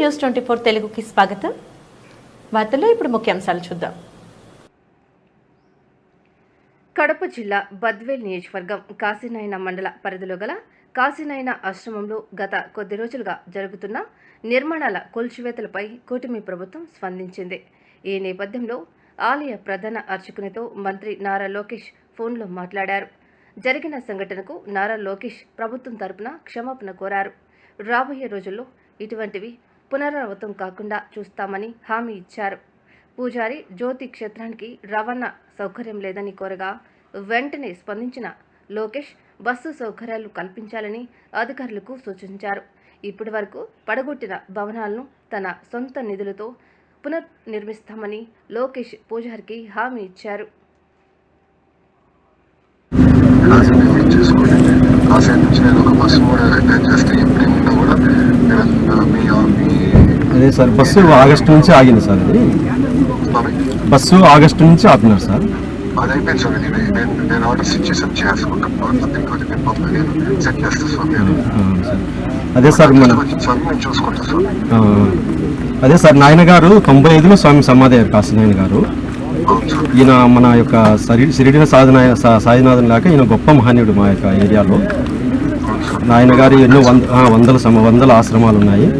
News twenty four తెలుగుకి స్వాగతం. వార్తల్లో ఇప్పుడు ముఖ్యాంశాలు చూద్దాం. కడప జిల్లా బద్వేల్ నియోజకవర్గం కాశీనాయన మండల పరిధిలో గల కాశీనాయన ఆశ్రమంలో గత కొద్ది రోజులుగా జరుగుతున్న నిర్మాణాల కూల్చివేతలపై కూటమి ప్రభుత్వం స్పందించింది. ఈ నేపథ్యంలో ఆలయ ప్రధాన అర్చకునితో మంత్రి నారా లోకేష్ ఫోన్లో మాట్లాడారు. జరిగిన సంఘటనకు నారా లోకేష్ ప్రభుత్వం తరపున క్షమాపణ కోరారు. రాబోయే రోజుల్లో ఇటువంటివి పునరావృతం కాకుండా చూస్తామని హామీ ఇచ్చారు. పూజారి జ్యోతి క్షేత్రానికి రవాణా సౌకర్యం లేదని కోరగా వెంటనే స్పందించిన లోకేష్ బస్సు సౌకర్యాలు కల్పించాలని అధికారులకు సూచించారు. ఇప్పటి వరకు పడగొట్టిన భవనాలను తన సొంత నిధులతో పునర్నిర్మిస్తామని లోకేష్ పూజారికి హామీ ఇచ్చారు. కాసేపు నుంచి నేను ఒక బస్సు కూడా రిటైర్ చేస్తే ఎప్పుడు ఉన్నా కూడా నేను మీ మీ అదే సార్. బస్సు ఆగస్టు నుంచి ఆగింది సార్ అది బస్సు ఆగస్టు నుంచి ఆపినారు సార్. అది అయిపోయింది స్వామి నేను నేను ఆర్డర్స్ ఇచ్చేసాను చేసుకుంటాను సెట్ స్వామి. సార్. అదే సార్ మన స్వామి నేను స్వామి అదే సార్ నాయన గారు తొంభై ఐదులో స్వామి సమాధి అయ్యారు కాశీనాయన గారు. ఈయన మన యొక్క సరి సిరిడిన సాధన సా- సాయినాథన్ లాగా ఈయన గొప్ప మహనీయుడు మా యొక్క ఏరియాలో. నాయన గారి ఎన్నో వంద వందల సమ వందల ఆశ్రమాలు ఉన్నాయి.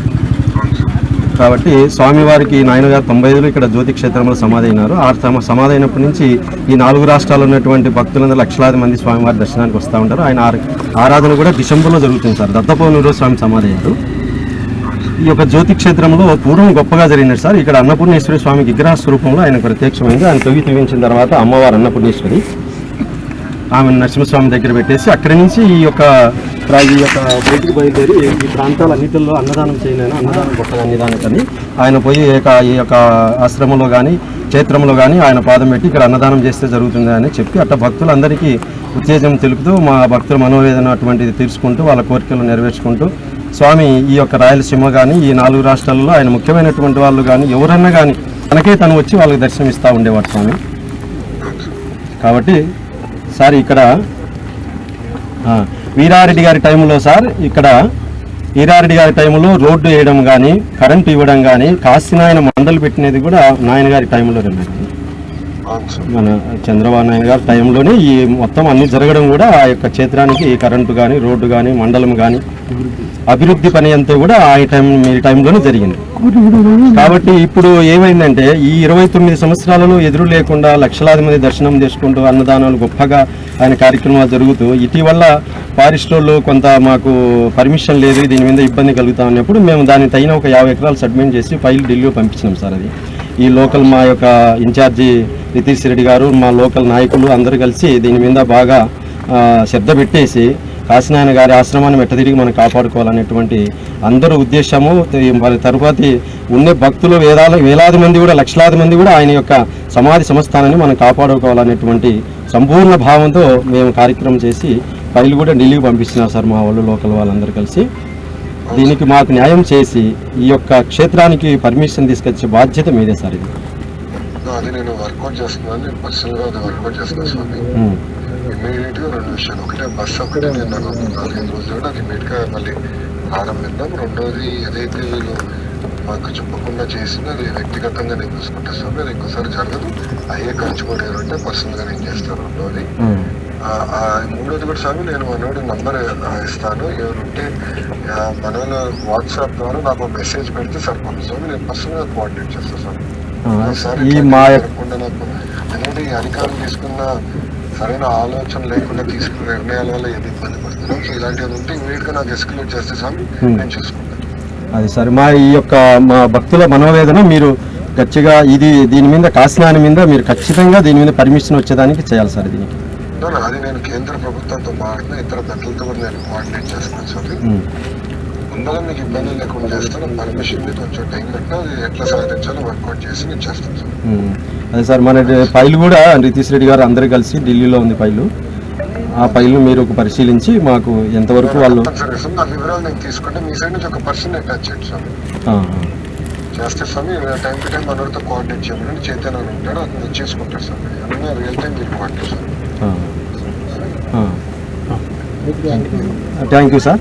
కాబట్టి స్వామివారికి నాయన గారు తొంభై ఐదులో ఇక్కడ జ్యోతి క్షేత్రంలో సమాధి అయినారు. ఆ తమ సమాధి అయినప్పటి నుంచి ఈ నాలుగు రాష్ట్రాల్లో ఉన్నటువంటి భక్తులందరూ లక్షలాది మంది స్వామివారి దర్శనానికి వస్తూ ఉంటారు. ఆయన ఆరాధన కూడా డిసెంబర్లో జరుగుతుంది సార్. దత్తపౌర్ణమి స్వామి సమాధి అయ్యారు. ఈ యొక్క జ్యోతి క్షేత్రంలో పూర్వం గొప్పగా జరిగినది సార్. ఇక్కడ అన్నపూర్ణేశ్వరి స్వామి విగ్రహ స్వరూపంలో ఆయన ప్రత్యక్షమైంది. ఆయన తొవ్వి తవ్వించిన తర్వాత అమ్మవారు అన్నపూర్ణేశ్వరి ఆమె నరసింహస్వామి దగ్గర పెట్టేసి అక్కడి నుంచి ఈ యొక్క ఈ యొక్క బయటికి బయలుదేరి ఈ ప్రాంతాలన్నింటిలో అన్నదానం చేయలేను అన్నదానం గొప్పగా అన్నదానికని ఆయన పోయి ఈ యొక్క ఈ యొక్క ఆశ్రమంలో కానీ క్షేత్రంలో కానీ ఆయన పాదం పెట్టి ఇక్కడ అన్నదానం చేస్తే జరుగుతుంది అని చెప్పి అట్లా భక్తులందరికీ ఉత్తేజం తెలుపుతూ మా భక్తుల మనోవేదన అటువంటిది తీర్చుకుంటూ వాళ్ళ కోరికలు నెరవేర్చుకుంటూ స్వామి ఈ యొక్క రాయలసీమ కానీ ఈ నాలుగు రాష్ట్రాలలో ఆయన ముఖ్యమైనటువంటి వాళ్ళు కానీ ఎవరన్నా కానీ తనకే తను వచ్చి వాళ్ళకి దర్శనం ఇస్తూ ఉండేవాడు స్వామి. కాబట్టి సార్ ఇక్కడ వీరారెడ్డి గారి టైంలో సార్ ఇక్కడ వీరారెడ్డి గారి టైంలో రోడ్డు వేయడం కానీ కరెంటు ఇవ్వడం కానీ కాశీనాయన మండలి పెట్టినది కూడా నాయన గారి టైంలో జరిగింది మన చంద్రబాబు నాయుడు గారి టైంలోనే ఈ మొత్తం అన్ని జరగడం కూడా ఆ యొక్క క్షేత్రానికి కరెంటు కానీ రోడ్డు కానీ మండలం కానీ అభివృద్ధి పని అంతా కూడా ఆ టైం మీ టైంలోనే జరిగింది. కాబట్టి ఇప్పుడు ఏమైందంటే ఈ ఇరవై తొమ్మిది సంవత్సరాలలో ఎదురు లేకుండా లక్షలాది మంది దర్శనం చేసుకుంటూ అన్నదానాలు గొప్పగా ఆయన కార్యక్రమాలు జరుగుతూ ఇటీవల ఫారెస్ట్ కొంత మాకు పర్మిషన్ లేదు దీని మీద ఇబ్బంది కలుగుతా ఉన్నప్పుడు మేము దాని తగిన ఒక యాభై ఎకరాలు సబ్మిట్ చేసి ఫైల్ ఢిల్లీ పంపించినాం సార్ అది. ఈ లోకల్ మా యొక్క ఇన్ఛార్జి నితీష్ రెడ్డి గారు మా లోకల్ నాయకులు అందరూ కలిసి దీని మీద బాగా శ్రద్ధ పెట్టేసి కాశీనాయన గారి ఆశ్రమాన్ని మెట్ట తిరిగి మనం కాపాడుకోవాలనేటువంటి అందరూ ఉద్దేశము. మరి తరువాతి ఉండే భక్తులు వేదాల వేలాది మంది కూడా లక్షలాది మంది కూడా ఆయన యొక్క సమాధి సంస్థానాన్ని మనం కాపాడుకోవాలనేటువంటి సంపూర్ణ భావంతో మేము కార్యక్రమం చేసి ఫైల్ కూడా ఢిల్లీకి పంపిస్తున్నాం సార్ మా వాళ్ళు లోకల్ వాళ్ళందరూ కలిసి. దీనికి మాకు న్యాయం చేసి ఈ యొక్క క్షేత్రానికి పర్మిషన్ తీసుకొచ్చే బాధ్యత మీదే సార్ ఇది. అది నేను వర్కౌట్ చేస్తున్నాను నేను పర్సనల్గా అది వర్కౌట్ చేస్తున్నాను స్వామి. ఉమ్. ఇమీడియట్గా రెండు విషయాలు. ఒకటే బస్ ఒకటి నేను నాకు ఒక నాలుగైదు రోజులు కూడా అది ఇమీడియట్గా మళ్ళీ ప్రారంభిద్దాం రెండోది ఏదైతే వీళ్ళు మాకు చెప్పకుండా చేసిందో అది వ్యక్తిగతంగా నేను చూసుకుంటా స్వామి. అది ఇంకోసారి జరగదు. అయ్యే ఖర్చు కూడా ఎవరంటే పర్సనల్గా నేను చేస్తాను. రెండోది మూడోది కూడా స్వామి నేను మనోడి నంబర్ ఇస్తాను. ఎవరుంటే ఆ, మనలో వాట్సాప్ ద్వారా నాకు మెసేజ్ పెడితే సరిపోతుంది స్వామి నేను పర్సనల్గా కోఆర్డినేట్ చేస్తాను స్వామి ఒకసారి ఈ మా జరగకుండా నాకు ఈ అధికారులు తీసుకున్న సరైన ఆలోచన లేకుండా తీసుకున్న నిర్ణయాల వల్ల ఏది ఇబ్బంది పడుతున్నాం సో ఇలాంటివి ఉంటే ఇమీడియట్గా నాకు ఎస్కలేట్ చేస్తే స్వామి. నేను చూసుకుంటాను అది సరే మా ఈ యొక్క మా భక్తుల మనోవేదన మీరు గట్టిగా ఇది దీని మీద కాశీనాని మీద మీరు ఖచ్చితంగా దీని మీద పర్మిషన్ వచ్చేదానికి చేయాలి సార్ దీనికి. చెప్తున్నాను అది నేను కేంద్ర ప్రభుత్వంతో పాటుగా ఇతర దళితులతో కూడా నేను కోఆర్డినేట్ చేస్తాను స్వామి ముందుగా మీకు ఇబ్బంది లేకుండా చేస్తాను పర్మిషన్ మీద కొంచెం టైం పెట్టినా అది ఎట్లా సాధించాలో వర్కౌట్ చేసి నేను చేస్తాను సార్ అదే సార్ మన ఫైల్ కూడా నితీష్ రెడ్డి గారు అందరు కలిసి ఢిల్లీలో ఉంది ఫైలు. ఆ ఫైల్ మీరు ఒక పరిశీలించి మాకు ఎంతవరకు వాళ్ళు ఆ వివరాలు నేను తీసుకుంటే మీ సైడ్ నుంచి ఒక పర్సన్ అటాచ్ చేయండి స్వామి చేస్తే స్వామి టైం టు టైం మనతో కోఆర్డినేట్ చేయమని చైతన్య ఉంటాడు అది నేను చేసుకుంటాడు సార్ అన్నీ రియల్ టైం మీరు coordinate Swamy thank you sir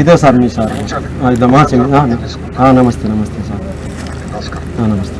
ఇదే సార్ మీ సార్. ఇదే మహాసింగ్ నమస్తే నమస్తే సార్. నమస్తే.